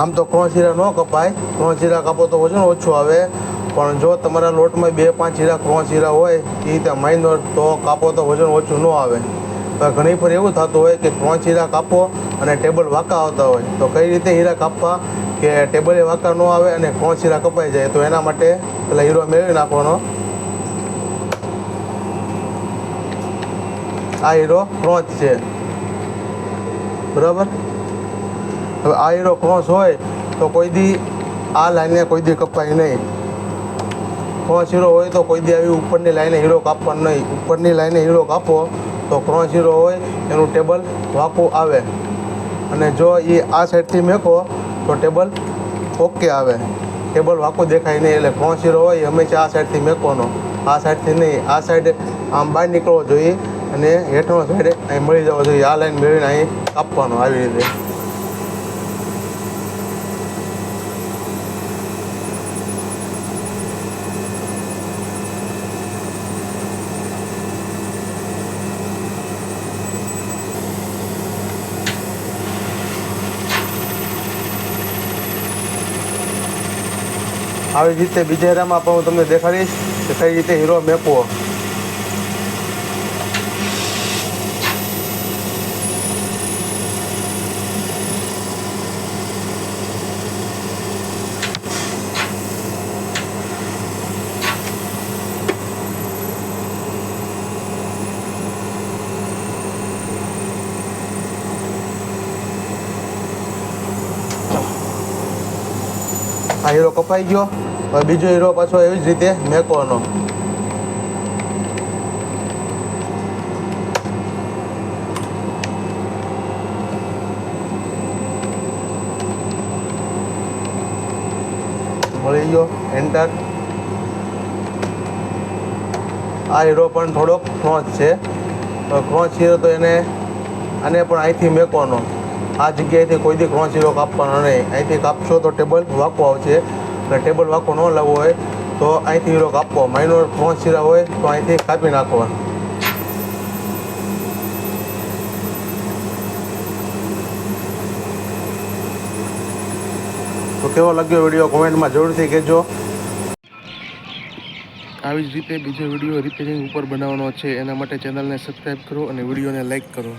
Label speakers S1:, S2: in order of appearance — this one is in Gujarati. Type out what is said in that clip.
S1: આમ તો ત્રણ શીરા ન કપાય? ત્રણ શીરા કાપો તો વજન ઓછું આવે. પણ જો તમારા લોટમાં બે, પાંચ શીરા ત્રણ શીરા હોય એ રીતે માઇનર તો કાપો તો વજન ઓછું ન આવે. તો ઘણી ફર એવું થતું હોય કે ત્રણ શીરા કાપો અને ટેબલ વાંકા આવતા હોય, તો કઈ રીતે હીરા કાપવા કે ટેબલે વાંકા ન આવે અને ત્રણ શીરા કપાઈ જાય, તો એના માટે પેલા હીરો મેળવી નાખવાનો. આ હીરો ત્રણ છે. બરાબર? હવે આ હીરો ક્રોસ હોય તો કોઈ દી આ લાઈને કોઈ દી કપાય નહીં. ક્રોસ હીરો હોય તો કોઈ દી આવી ઉપરની લાઈને હીરો કાપવાનો નહીં. ઉપરની લાઈને હીરો કાપો તો ક્રોસ હીરો હોય, એનું ટેબલ વાંકું આવે. અને જો એ આ સાઈડથી મેકો તો ટેબલ ઓકે આવે. ટેબલ વાંકું દેખાય નહીં એટલે ક્રોસ હીરો હોય હંમેશા આ સાઈડથી મેકોનો આ સાઈડથી નહીં. આ સાઈડ આમ બહાર નીકળવો જોઈએ અને હેઠળનો સાઈડ અહીં મળી જવો જોઈએ. આ લાઈન મેળવીને અહીં કાપવાનો આવી રીતે. આવી રીતે બીજા હીરામાં પણ હું તમને દેખાડીશ કે કઈ રીતે હીરો મેકવો. આ હીરો કપાઈ ગયો. હવે બીજો હીરો પાછો એવી જ રીતે મેકવાનો. મળી ગયો એન્ટર આ હીરો પણ થોડોક ક્રોચ છે. ક્રોચ હીરો તો એને આને પણ અહીંથી મેકવાનો. આ જગ્યાએથી કોઈ દી હીરો કાપવાનો નહીં. અહીંથી કાપશો તો ટેબલ વાંકો આવશે. એટલે ટેબલ વાંકો ન લાવવો હોય તો અહીંથી હીરો કાપવો માઇનોર ક્રોચ હીરા હોય તો અહીંથી કાપી નાખવા તો કેવો લાગ્યો વીડિયો? કોમેન્ટમાં જરૂરથી કહેજો. આવી જ રીતે બીજો વીડિયો રિપેરિંગ ઉપર બનાવવાનો છે. એના માટે ચેનલને સબસ્ક્રાઈબ કરો અને વિડીયોને લાઈક કરો.